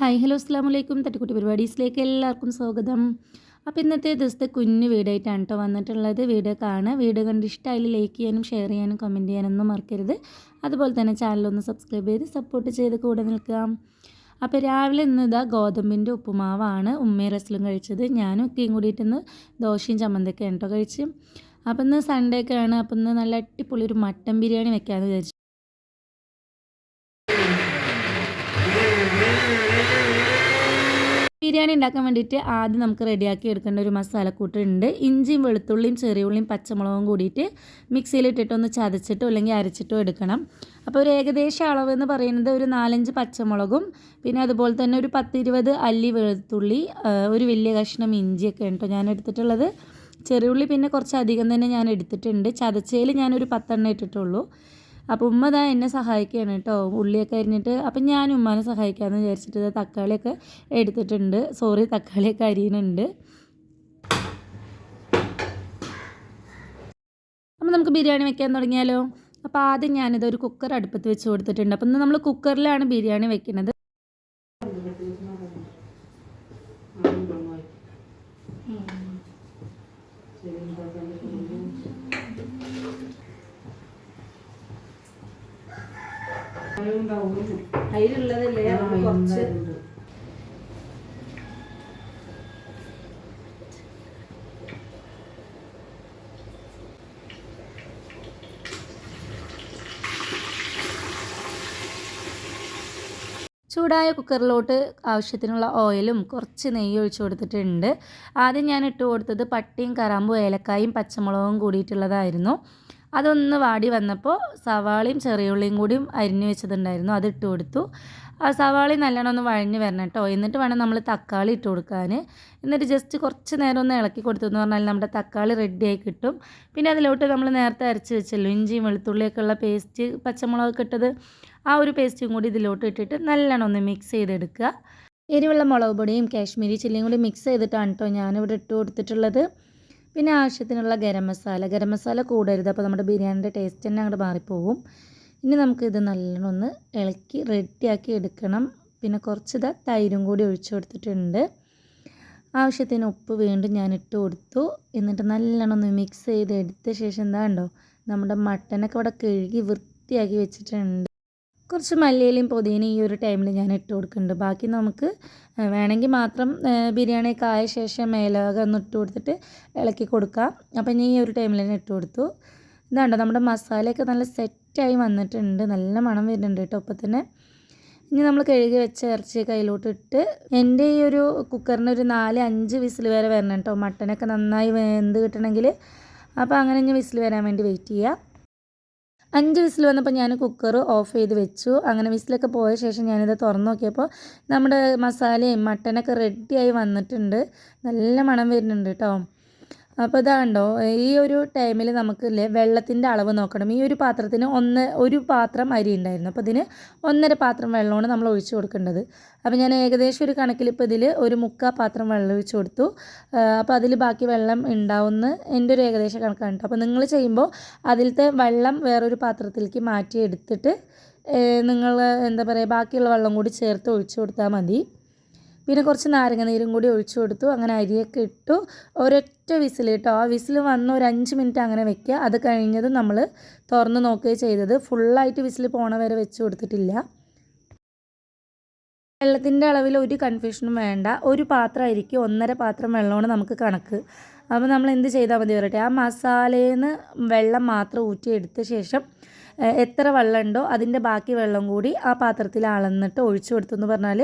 Hi hello അസ്സാം വലൈക്കും തട്ടിക്കുട്ടി പരിപാടീസിലേക്ക് എല്ലാവർക്കും സ്വാഗതം. അപ്പോൾ ഇന്നത്തെ ദിവസത്തെ കുഞ്ഞു വീടായിട്ടാണ് കേട്ടോ വന്നിട്ടുള്ളത്. വീഡിയോ കാണുക. വീഡിയോ കണ്ട് ഇഷ്ടമായി ലൈക്ക് ചെയ്യാനും ഷെയർ ചെയ്യാനും കമന്റ് ചെയ്യാനൊന്നും മറക്കരുത്. അതുപോലെ തന്നെ ചാനലൊന്ന് സബ്സ്ക്രൈബ് ചെയ്ത് സപ്പോർട്ട് ചെയ്ത് കൂടെ നിൽക്കുക. അപ്പോൾ രാവിലെ ഇന്ന് ഇതാ ഗോതമ്പിന്റെ ഉപ്പുമാവാണ്. ഉമ്മയും റസ്ലും കഴിച്ചത്. ഞാനും ഒക്കെയും കൂടിയിട്ടിന്ന് ദോശയും ചമ്മന്തൊക്കെയാണ് കേട്ടോ കഴിച്ച് അപ്പം ഇന്ന് സൺഡേ ഒക്കെ ആണ് അപ്പോൾ ഇന്ന് നല്ല അടിപൊളി ഒരു മട്ടൻ ബിരിയാണി വെക്കാമെന്ന് വിചാരിച്ചു ബിരിയാണി ഉണ്ടാക്കാൻ വേണ്ടിയിട്ട് ആദ്യം നമുക്ക് റെഡിയാക്കി എടുക്കേണ്ട ഒരു മസാലക്കൂട്ട് ഉണ്ട്. ഇഞ്ചിയും വെളുത്തുള്ളിയും ചെറിയുള്ളിയും പച്ചമുളകും കൂടിയിട്ട് മിക്സിയിലിട്ടിട്ട് ഒന്ന് ചതച്ചിട്ടോ അല്ലെങ്കിൽ അരച്ചിട്ടോ എടുക്കണം. അപ്പോൾ ഒരു ഏകദേശം അളവ് എന്ന് പറയുന്നത് ഒരു നാലഞ്ച് പച്ചമുളകും പിന്നെ അതുപോലെ തന്നെ ഒരു പത്തിരുപത് അല്ലി വെളുത്തുള്ളി ഒരു വലിയ കഷ്ണം ഇഞ്ചിയൊക്കെ കേട്ടോ ഞാൻ എടുത്തിട്ടുള്ളത്. ചെറിയുള്ളി പിന്നെ കുറച്ച് അധികം തന്നെ ഞാൻ എടുത്തിട്ടുണ്ട്. ചതച്ചയിൽ ഞാനൊരു പത്തെണ്ണം ഇട്ടിട്ടുള്ളൂ. അപ്പോൾ ഉമ്മ ഇതാ എന്നെ സഹായിക്കുകയാണ് കേട്ടോ ഉള്ളിയൊക്കെ അരിഞ്ഞിട്ട് അപ്പം ഞാൻ ഉമ്മാനെ സഹായിക്കാമെന്ന് വിചാരിച്ചിട്ട് തക്കാളിയൊക്കെ എടുത്തിട്ടുണ്ട്. സോറി തക്കാളിയൊക്കെ അരിയുന്നുണ്ട്. അപ്പം നമുക്ക് ബിരിയാണി വെക്കാൻ തുടങ്ങിയാലോ? അപ്പോൾ ആദ്യം ഞാനിത് ഒരു കുക്കർ അടുപ്പത്ത് വെച്ച് കൊടുത്തിട്ടുണ്ട്. അപ്പം നമ്മൾ കുക്കറിലാണ് ബിരിയാണി വെക്കുന്നത് അതിലുള്ളതല്ലേ കുറച്ച് ചൂടായ കുക്കറിലോട്ട് ആവശ്യത്തിനുള്ള ഓയിലും കുറച്ച് നെയ്യ് ഒഴിച്ചു കൊടുത്തിട്ടുണ്ട്. ആദ്യം ഞാൻ ഇട്ട് കൊടുത്തത് പട്ടിയും കറാമ്പും ഏലക്കായും പച്ചമുളകും കൂടിയിട്ടുള്ളതായിരുന്നു. അതൊന്ന് വാടി വന്നപ്പോൾ സവാളയും ചെറിയുള്ളിയും കൂടിയും അരിഞ്ഞു വെച്ചതുണ്ടായിരുന്നു. അത് ഇട്ട് കൊടുത്തു. ആ സവാളി നല്ലോണം ഒന്ന് വഴഞ്ഞ് വരണം കേട്ടോ എന്നിട്ട് വേണം നമ്മൾ തക്കാളി ഇട്ട് കൊടുക്കാൻ. എന്നിട്ട് ജസ്റ്റ് കുറച്ച് നേരം ഒന്ന് ഇളക്കി കൊടുത്തു എന്ന് പറഞ്ഞാൽ നമ്മുടെ തക്കാളി റെഡിയായി കിട്ടും. പിന്നെ അതിലോട്ട് നമ്മൾ നേരത്തെ അരച്ച് വെച്ചല്ലോ. ഇഞ്ചിയും വെളുത്തുള്ളിയൊക്കെ ഉള്ള പേസ്റ്റ് പച്ചമുളകൊക്കെ ഇട്ടത് ആ ഒരു പേസ്റ്റും കൂടി ഇതിലോട്ട് ഇട്ടിട്ട് നല്ലോണം ഒന്ന് മിക്സ് ചെയ്തെടുക്കുക. എരിവുള്ള മുളക് പൊടിയും കാശ്മീരി ചില്ലിയും കൂടി മിക്സ് ചെയ്തിട്ടാണ് കേട്ടോ ഞാനിവിടെ ഇട്ട് കൊടുത്തിട്ടുള്ളത്. പിന്നെ ആവശ്യത്തിനുള്ള ഗരം മസാല. ഗരം മസാല കൂടരുത്. അപ്പോൾ നമ്മുടെ ബിരിയാണിന്റെ ടേസ്റ്റ് തന്നെ അങ്ങോട്ട് മാറിപ്പോവും. ഇനി നമുക്കിത് നല്ലോണം ഒന്ന് ഇളക്കി റെഡിയാക്കി എടുക്കണം. പിന്നെ കുറച്ച് ഇതാ തൈരും കൂടി ഒഴിച്ചു കൊടുത്തിട്ടുണ്ട്. ആവശ്യത്തിന് ഉപ്പ് വീണ്ടും ഞാൻ ഇട്ട് കൊടുത്തു. എന്നിട്ട് നല്ലോണം ഒന്ന് മിക്സ് ചെയ്ത് എടുത്ത ശേഷം എന്താ ഉണ്ടോ നമ്മുടെ മട്ടനൊക്കെ ഇവിടെ കഴുകി വൃത്തിയാക്കി വെച്ചിട്ടുണ്ട്. കുറച്ച് മല്ലിയിലയും പുതിനയും ഈ ഒരു ടൈമിൽ ഞാൻ ഇട്ട് കൊടുക്കുന്നുണ്ട്. ബാക്കി നമുക്ക് വേണമെങ്കിൽ മാത്രം ബിരിയാണിയൊക്കെ ആയ ശേഷം മേലകം ഒന്ന് ഇട്ട് കൊടുത്തിട്ട് ഇളക്കി കൊടുക്കാം. അപ്പം ഞാൻ ഈ ഒരു ടൈമിൽ തന്നെ ഇട്ട് കൊടുത്തു. ഇതാണ്ടോ നമ്മുടെ മസാലയൊക്കെ നല്ല സെറ്റായി വന്നിട്ടുണ്ട്. നല്ല മണം വരുന്നുണ്ട് കേട്ടോ അപ്പം തന്നെ. ഇനി നമ്മൾ കഴുകി വെച്ച ഇറച്ചി കയ്യിലോട്ട് ഇട്ട് എന്റെ ഈ ഒരു കുക്കറിന് ഒരു നാല് അഞ്ച് വിസിൽ വരെ വരണം കേട്ടോ. മട്ടനൊക്കെ നന്നായി വെന്ത് കിട്ടണമെങ്കിൽ. അപ്പോൾ അങ്ങനെ ഇനി വിസിൽ വരാൻ വേണ്ടി വെയിറ്റ് ചെയ്യുക അഞ്ച് വിസിൽ വന്നപ്പോൾ ഞാൻ കുക്കർ ഓഫ് ചെയ്ത് വെച്ചു. അങ്ങനെ വിസിലൊക്കെ പോയ ശേഷം ഞാനിത് തുറന്നു നോക്കിയപ്പോൾ നമ്മുടെ മസാലയും മട്ടനൊക്കെ റെഡിയായി വന്നിട്ടുണ്ട്. നല്ല മണം വരുന്നുണ്ട് കേട്ടോ അപ്പോൾ ഇതാണ്ടോ ഈ ഒരു ടൈമിൽ നമുക്കില്ലേ വെള്ളത്തിന്റെ അളവ് നോക്കണം. ഈ ഒരു പാത്രത്തിന് ഒന്ന് ഒരു പാത്രം അരി ഉണ്ടായിരുന്നു അപ്പോൾ ഇതിന് ഒന്നര പാത്രം വെള്ളമാണ് നമ്മൾ ഒഴിച്ചു കൊടുക്കേണ്ടത്. അപ്പോൾ ഞാൻ ഏകദേശം ഒരു കണക്കിൽ ഇപ്പോൾ ഇതിൽ ഒരു മുക്കാൽ പാത്രം വെള്ളം ഒഴിച്ചു കൊടുത്തു. അപ്പോൾ അതിൽ ബാക്കി വെള്ളം ഉണ്ടാവുന്ന എന്റെ ഒരു ഏകദേശ കണക്കാണ് കേട്ടോ. അപ്പോൾ നിങ്ങൾ ചെയ്യുമ്പോൾ അതിലത്തെ വെള്ളം വേറൊരു പാത്രത്തിലേക്ക് മാറ്റി എടുത്തിട്ട് നിങ്ങൾ എന്താ പറയുക ബാക്കിയുള്ള വെള്ളം കൂടി ചേർത്ത് ഒഴിച്ചു കൊടുത്താൽ മതി. പിന്നെ കുറച്ച് നാരങ്ങ നീരും കൂടി ഒഴിച്ചു കൊടുത്തു. അങ്ങനെ അരിയൊക്കെ ഇട്ടു. ഒരൊറ്റ വിസിൽ കേട്ടോ. ആ വിസിൽ വന്ന് ഒരു അഞ്ച് മിനിറ്റ് അങ്ങനെ വെക്കുക. അത് കഴിഞ്ഞത് നമ്മൾ തുറന്ന് നോക്കുകയും ചെയ്തത്. ഫുള്ളായിട്ട് വിസിൽ പോണ വരെ വെച്ച് കൊടുത്തിട്ടില്ല. വെള്ളത്തിന്റെ അളവിൽ ഒരു കൺഫ്യൂഷനും വേണ്ട. ഒരു പാത്രമായിരിക്കും. ഒന്നര പാത്രം വെള്ളമാണ് നമുക്ക് കണക്ക്. അപ്പോൾ നമ്മൾ എന്ത് ചെയ്താൽ മതി പറയട്ടെ? ആ മസാലയിൽ നിന്ന് വെള്ളം മാത്രം ഊറ്റിയെടുത്ത ശേഷം എത്ര വെള്ളമുണ്ടോ അതിന്റെ ബാക്കി വെള്ളം കൂടി ആ പാത്രത്തിൽ അളന്നിട്ട് ഒഴിച്ചു കൊടുത്തു എന്ന് പറഞ്ഞാൽ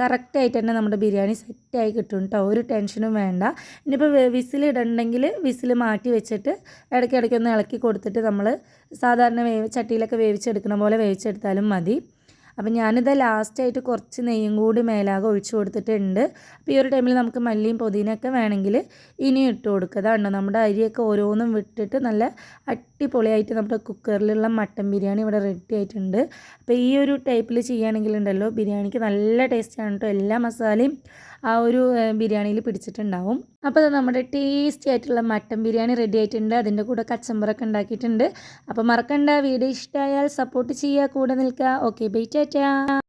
കറക്റ്റായിട്ട് തന്നെ നമ്മുടെ ബിരിയാണി സെറ്റായി കിട്ടും കേട്ടോ ഒരു ടെൻഷനും വേണ്ട. ഇനിയിപ്പോൾ വിസിൽ ഇടണ്ടെങ്കിൽ വിസിൽ മാറ്റി വെച്ചിട്ട് ഇടയ്ക്കിടയ്ക്ക് ഒന്ന് ഇളക്കി കൊടുത്തിട്ട് നമ്മൾ സാധാരണ വേവ് ചട്ടിയിലൊക്കെ വേവിച്ചെടുക്കുന്ന പോലെ വേവിച്ചെടുത്താലും മതി. അപ്പം ഞാനിത് ലാസ്റ്റായിട്ട് കുറച്ച് നെയ്യും കൂടി മേലാകെ ഒഴിച്ചു കൊടുത്തിട്ടുണ്ട്. അപ്പോൾ ഈ ഒരു ടൈമിൽ നമുക്ക് മല്ലിയും പുതിനയൊക്കെ വേണമെങ്കിൽ ഇനിയും ഇട്ട് കൊടുക്കുക. അതാണോ നമ്മുടെ അരിയൊക്കെ ഓരോന്നും വിട്ടിട്ട് നല്ല അടിപൊളിയായിട്ട് നമ്മുടെ കുക്കറിലുള്ള മട്ടൻ ബിരിയാണി ഇവിടെ റെഡി ആയിട്ടുണ്ട്. അപ്പോൾ ഈ ഒരു ടൈപ്പിൽ ചെയ്യുകയാണെങ്കിലുണ്ടല്ലോ ബിരിയാണിക്ക് നല്ല ടേസ്റ്റാണ് കേട്ടോ എല്ലാ മസാലയും ആ ഒരു ബിരിയാണിയിൽ പിടിച്ചിട്ടുണ്ടാവും. അപ്പോൾ നമ്മുടെ ടേസ്റ്റി ആയിട്ടുള്ള മട്ടൻ ബിരിയാണി റെഡി ആയിട്ടുണ്ട്. അതിന്റെ കൂടെ കച്ചമ്പറൊക്കെ ഉണ്ടാക്കിയിട്ടുണ്ട്. അപ്പോൾ മറക്കണ്ട വീഡിയോ ഇഷ്ടമായാൽ സപ്പോർട്ട് ചെയ്യുക കൂടെ നിൽക്കുക ഓക്കെ ബൈ ടാറ്റാ.